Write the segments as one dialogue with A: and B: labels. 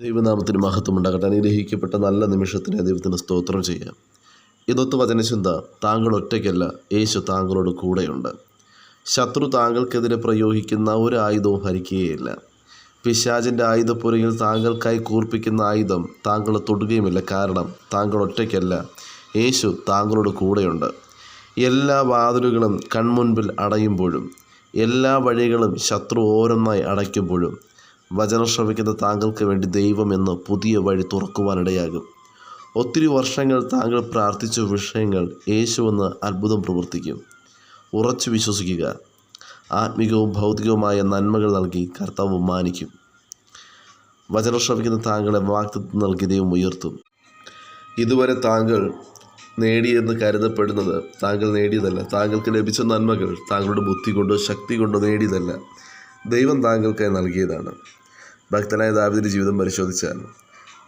A: ദൈവനാമത്തിന് മഹത്വം ഉണ്ടാകട്ടെ അനുഗ്രഹിക്കപ്പെട്ട നല്ല നിമിഷത്തിന് ദൈവത്തിന് സ്തോത്രം ചെയ്യാം. ഇതൊത്ത് വചനചിന്ത താങ്കൾ ഒറ്റയ്ക്കല്ല യേശു താങ്കളോട് കൂടെയുണ്ട്. ശത്രു താങ്കൾക്കെതിരെ പ്രയോഗിക്കുന്ന ഒരു ആയുധവും ഹരിക്കുകയില്ല. പിശാചിന്റെ ആയുധപ്പുരയിൽ താങ്കൾക്കായി കൂർപ്പിക്കുന്ന ആയുധം താങ്കൾ തൊടുകയുമില്ല. കാരണം താങ്കൾ ഒറ്റയ്ക്കല്ല യേശു താങ്കളോട് കൂടെയുണ്ട്. എല്ലാ വാതിലുകളും കൺമുൻപിൽ അടയുമ്പോഴും എല്ലാ വഴികളും ശത്രു ഓരോന്നായി അടയ്ക്കുമ്പോഴും വചനം ശ്രമിക്കുന്ന താങ്കൾക്ക് വേണ്ടി ദൈവം എന്ന് പുതിയ വഴി തുറക്കുവാനിടയാകും. ഒത്തിരി വർഷങ്ങൾ താങ്കൾ പ്രാർത്ഥിച്ച വിഷയങ്ങൾ യേശു എന്ന് അത്ഭുതം പ്രവർത്തിക്കും. ഉറച്ചു വിശ്വസിക്കുക. ആത്മികവും ഭൗതികവുമായ നന്മകൾ നൽകി കർത്താവ് മാനിക്കും. വചനം ശ്രമിക്കുന്ന താങ്കളെ വാക്തത്വം നൽകി ദൈവം ഉയർത്തും. ഇതുവരെ താങ്കൾ നേടിയെന്ന് കരുതപ്പെടുന്നത് താങ്കൾ നേടിയതല്ല. താങ്കൾക്ക് ലഭിച്ച നന്മകൾ താങ്കളുടെ ബുദ്ധി കൊണ്ടോ ശക്തി കൊണ്ടോ നേടിയതല്ല. ദൈവം താങ്കൾക്കായി നൽകിയതാണ്. ഭക്തനായ ദാവിദിന്റെ ജീവിതം പരിശോധിച്ചാൽ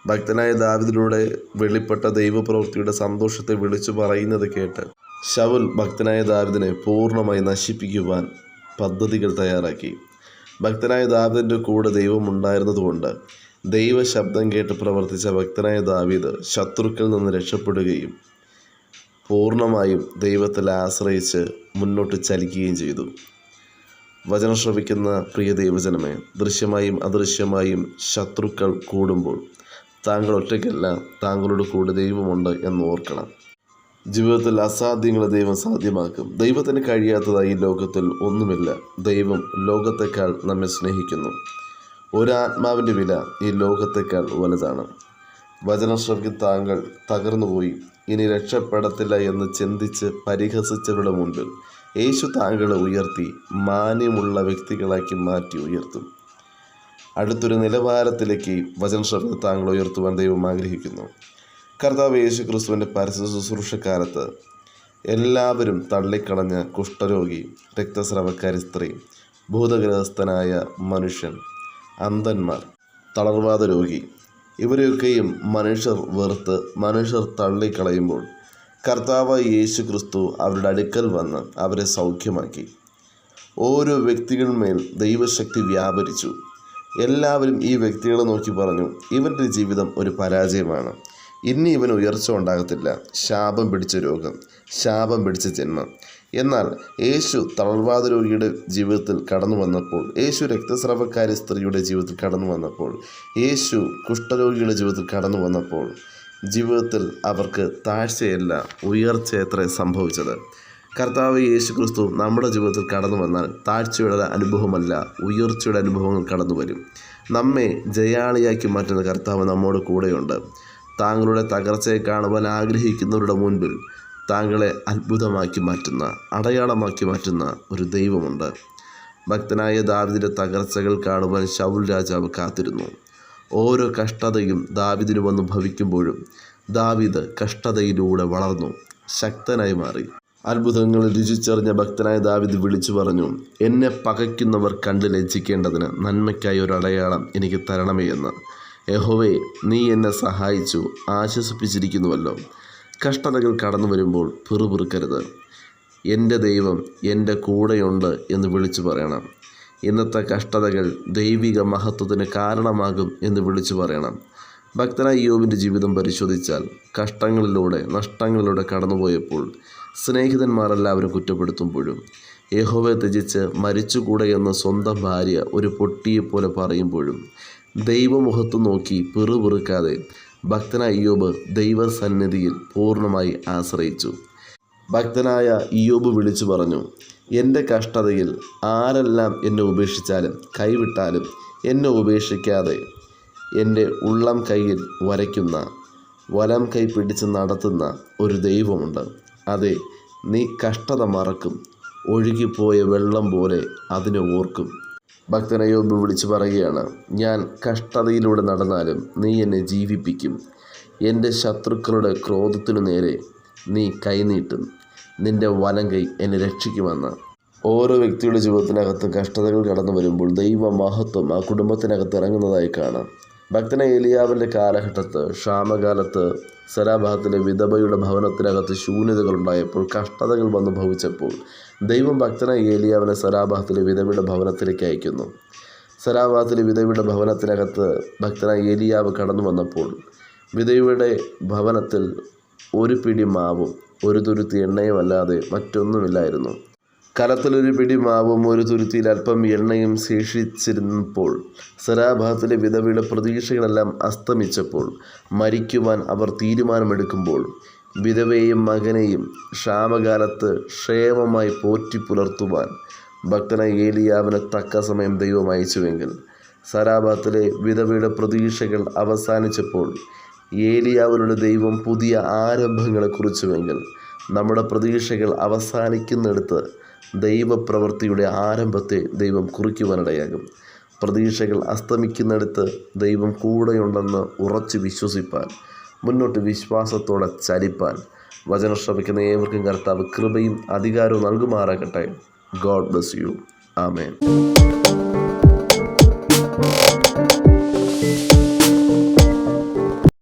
A: ഭക്തനായ ദാവിദിലൂടെ വെളിപ്പെട്ട ദൈവപ്രവൃത്തിയുടെ സന്തോഷത്തെ വിളിച്ചു പറയുന്നത് കേട്ട് ശവുൽ ഭക്തനായ ദാവിദിനെ പൂർണമായി നശിപ്പിക്കുവാൻ പദ്ധതികൾ തയ്യാറാക്കി. ഭക്തനായ ദാവിദിന്റെ കൂടെ ദൈവം ഉണ്ടായിരുന്നതുകൊണ്ട് ദൈവ ശബ്ദം കേട്ട് പ്രവർത്തിച്ച ഭക്തനായ ദാവീദ് ശത്രുക്കളിൽ നിന്ന് രക്ഷപ്പെടുകയും പൂർണമായും ദൈവത്തിൽ ആശ്രയിച്ച് മുന്നോട്ട് ചലിക്കുകയും ചെയ്തു. വചനം ശ്രവിക്കുന്ന പ്രിയ ദൈവജനമേ ദൃശ്യമായും അദൃശ്യമായും ശത്രുക്കൾ കൂടുമ്പോൾ താങ്കൾ ഒറ്റയ്ക്കല്ല താങ്കളുടെ കൂടെ ദൈവമുണ്ട് എന്ന് ഓർക്കണം. ജീവിതത്തിൽ അസാധ്യങ്ങളെ ദൈവം സാധ്യമാക്കും. ദൈവത്തിന് കഴിയാത്തതായി ലോകത്തിൽ ഒന്നുമില്ല. ദൈവം ലോകത്തെക്കാൾ നമ്മെ സ്നേഹിക്കുന്നു. ഒരാത്മാവിന്റെ വില ഈ ലോകത്തെക്കാൾ വലുതാണ്. വചനം ശ്രവിക്കുന്ന താങ്കൾ തകർന്നുപോയി. ഇനി രക്ഷപ്പെടത്തില്ല എന്ന് ചിന്തിച്ച് പരിഹസിച്ചവരുടെ മുൻപിൽ യേശു താങ്കളെ ഉയർത്തി മാന്യമുള്ള വ്യക്തികളാക്കി മാറ്റി ഉയർത്തും. അടുത്തൊരു നിലവാരത്തിലേക്ക് വചന ശ്രദ്ധ താങ്കൾ ഉയർത്തുവാൻ ദൈവം ആഗ്രഹിക്കുന്നു. കർത്താവ് യേശു ക്രിസ്തുവിന്റെ പരസ്യ ശുശ്രൂഷക്കാലത്ത് എല്ലാവരും തള്ളിക്കളഞ്ഞ കുഷ്ഠരോഗി രക്തസ്രവക്കാരി സ്ത്രീ ഭൂതഗ്രഹസ്ഥനായ മനുഷ്യൻ അന്ധന്മാർ തളർവാദ രോഗി ഇവരെയൊക്കെയും മനുഷ്യർ വെറുത്ത് മനുഷ്യർ തള്ളിക്കളയുമ്പോൾ കർത്താവ് യേശു ക്രിസ്തു അവരുടെ അടുക്കൽ വന്ന് അവരെ സൗഖ്യമാക്കി. ഓരോ വ്യക്തികളുമേൽ ദൈവശക്തി വ്യാപരിച്ചു. എല്ലാവരും ഈ വ്യക്തികളെ നോക്കി പറഞ്ഞു ഇവന്റെ ജീവിതം ഒരു പരാജയമാണ്. ഇനി ഇവന് ഉയർച്ച ഉണ്ടാകത്തില്ല. ശാപം പിടിച്ച രോഗം ശാപം പിടിച്ച ജന്മം. എന്നാൽ യേശു തളർവാദ രോഗിയുടെ ജീവിതത്തിൽ കടന്നു വന്നപ്പോൾ യേശു രക്തസ്രാവക്കാരി സ്ത്രീയുടെ ജീവിതത്തിൽ കടന്നു വന്നപ്പോൾ യേശു കുഷ്ഠരോഗിയുടെ ജീവിതത്തിൽ കടന്നു വന്നപ്പോൾ ജീവിതത്തിൽ അവർക്ക് താഴ്ചയല്ല ഉയർച്ചയത്ര സംഭവിച്ചത്? കർത്താവ് യേശു ക്രിസ്തു നമ്മുടെ ജീവിതത്തിൽ കടന്നു വന്നാൽ താഴ്ചയുടെ അനുഭവമല്ല ഉയർച്ചയുടെ അനുഭവങ്ങൾ കടന്നു വരും. നമ്മെ ജയാളിയാക്കി മാറ്റുന്ന കർത്താവ് നമ്മോട് കൂടെയുണ്ട്. താങ്കളുടെ തകർച്ചയെ കാണുവാൻ ആഗ്രഹിക്കുന്നവരുടെ മുൻപിൽ താങ്കളെ അത്ഭുതമാക്കി മാറ്റുന്ന അടയാളമാക്കി മാറ്റുന്ന ഒരു ദൈവമുണ്ട്. ഭക്തനായ ദാവിദിന്റെ തകർച്ചകൾ കാണുവാൻ ശൗൽ രാജാവ് കാത്തിരുന്നു. ഓരോ കഷ്ടതയും ദാവിദിന് വന്നു ഭവിക്കുമ്പോഴും ദാവിദ് കഷ്ടതയിലൂടെ വളർന്നു ശക്തനായി മാറി. അത്ഭുതങ്ങൾ രുചിച്ചറിഞ്ഞ ഭക്തനായ ദാവിദ് വിളിച്ചു പറഞ്ഞു എന്നെ പകയ്ക്കുന്നവർ കണ്ട് ലജ്ജിക്കേണ്ടതിന് നന്മയ്ക്കായി ഒരു അടയാളം എനിക്ക് തരണമേ എന്ന്. യഹോവേ നീ എന്നെ സഹായിച്ചു ആശ്വസിപ്പിച്ചിരിക്കുന്നുവല്ലോ. കഷ്ടതകൾ കടന്നു വരുമ്പോൾ പിറുപിറുക്കരുത്. എന്റെ ദൈവം എന്റെ കൂടെയുണ്ട് എന്ന് വിളിച്ചു പറയണം. ഇന്നത്തെ കഷ്ടതകൾ ദൈവിക മഹത്വത്തിന് കാരണമാകും എന്ന് വിളിച്ചു പറയണം. ഭക്തനായ യോബിന്റെ ജീവിതം പരിശോധിച്ചാൽ കഷ്ടങ്ങളിലൂടെ നഷ്ടങ്ങളിലൂടെ കടന്നുപോയപ്പോൾ സ്നേഹിതന്മാരെല്ലാവരും കുറ്റപ്പെടുത്തുമ്പോഴും യഹോവയെ ത്യജിച്ച് മരിച്ചുകൂടെ എന്ന സ്വന്തം ഭാര്യ ഒരു പൊട്ടിയെപ്പോലെ പറയുമ്പോഴും ദൈവമുഖത്തു നോക്കി പിറുപിറുക്കാതെ ഭക്തനായ യോബ് ദൈവസന്നിധിയിൽ പൂർണമായി ആശ്രയിച്ചു. ഭക്തനായ ഇയോബ് വിളിച്ചു പറഞ്ഞു എന്റെ കഷ്ടതയിൽ ആരെല്ലാം എന്നെ ഉപേക്ഷിച്ചാലും കൈവിട്ടാലും എന്നെ ഉപേക്ഷിക്കാതെ എന്റെ ഉള്ളം കൈയിൽ വരയ്ക്കുന്ന വലം കൈ പിടിച്ച് നടത്തുന്ന ഒരു ദൈവമുണ്ട്. അതെ നീ കഷ്ടത മറക്കും ഒഴുകിപ്പോയ വെള്ളം പോലെ അതിനെ ഓർക്കും. ഭക്തനയോബ് വിളിച്ചു പറയുകയാണ് ഞാൻ കഷ്ടതയിലൂടെ നടന്നാലും നീ എന്നെ ജീവിപ്പിക്കും. എന്റെ ശത്രുക്കളുടെ ക്രോധത്തിനു നേരെ നീ കൈനീട്ടും. നിന്റെ വലം കൈ എന്നെ രക്ഷിക്കുമെന്ന്. ഓരോ വ്യക്തിയുടെ ജീവിതത്തിനകത്ത് കഷ്ടതകൾ കടന്നു വരുമ്പോൾ ദൈവ മഹത്വം ആ കുടുംബത്തിനകത്ത് ഇറങ്ങുന്നതായി കാണാം. ഭക്തന ഏലിയാവിന്റെ കാലഘട്ടത്ത് ക്ഷാമകാലത്ത് സരാഭാഗത്തിലെ വിധവയുടെ ഭവനത്തിനകത്ത് ശൂന്യതകൾ ഉണ്ടായപ്പോൾ കഷ്ടതകൾ വന്നു ഭവിച്ചപ്പോൾ ദൈവം ഭക്തന ഏലിയാവിനെ സരാഭാഗത്തിലെ വിധവയുടെ ഭവനത്തിലേക്ക് അയക്കുന്നു. സരാഭാഗത്തിലെ വിധവയുടെ ഭവനത്തിനകത്ത് ഭക്തന ഏലിയാവ് കടന്നു വന്നപ്പോൾ വിധവയുടെ ഭവനത്തിൽ ഒരു പിടി മാവും ഒരു തുരുത്തി എണ്ണയും അല്ലാതെ മറ്റൊന്നുമില്ലായിരുന്നു. കലത്തിലൊരു പിടി മാവും ഒരു തുരുത്തിയിൽ അല്പം എണ്ണയും ശേഷിച്ചിരുന്നപ്പോൾ സരാഭാത്തിലെ വിധവയുടെ പ്രതീക്ഷകളെല്ലാം അസ്തമിച്ചപ്പോൾ മരിക്കുവാൻ അവർ തീരുമാനമെടുക്കുമ്പോൾ വിധവയെയും മകനെയും ക്ഷാമകാലത്ത് ക്ഷേമമായി പോറ്റി പുലർത്തുവാൻ ഭക്തനായ ഏലിയാവിന് തക്ക സമയം ദൈവം അയച്ചുവെങ്കിൽ സരാഭാത്തിലെ വിധവയുടെ പ്രതീക്ഷകൾ അവസാനിച്ചപ്പോൾ ഏലിയാവിനുടെ ദൈവം പുതിയ ആരംഭങ്ങളെക്കുറിച്ചുമെങ്കിൽ നമ്മുടെ പ്രതീക്ഷകൾ അവസാനിക്കുന്നിടത്ത് ദൈവപ്രവൃത്തിയുടെ ആരംഭത്തെ ദൈവം കുറിക്കുവാനിടയാകും. പ്രതീക്ഷകൾ അസ്തമിക്കുന്നിടത്ത് ദൈവം കൂടെയുണ്ടെന്ന് ഉറച്ചു വിശ്വസിപ്പാൻ മുന്നോട്ട് വിശ്വാസത്തോടെ ചലിപ്പാൻ. വചനം ശ്രമിക്കുന്ന ഏവർക്കും കർത്താവ് കൃപയും അധികാരവും നൽകുമാറാകട്ടെ. God bless you. ആമേൻ.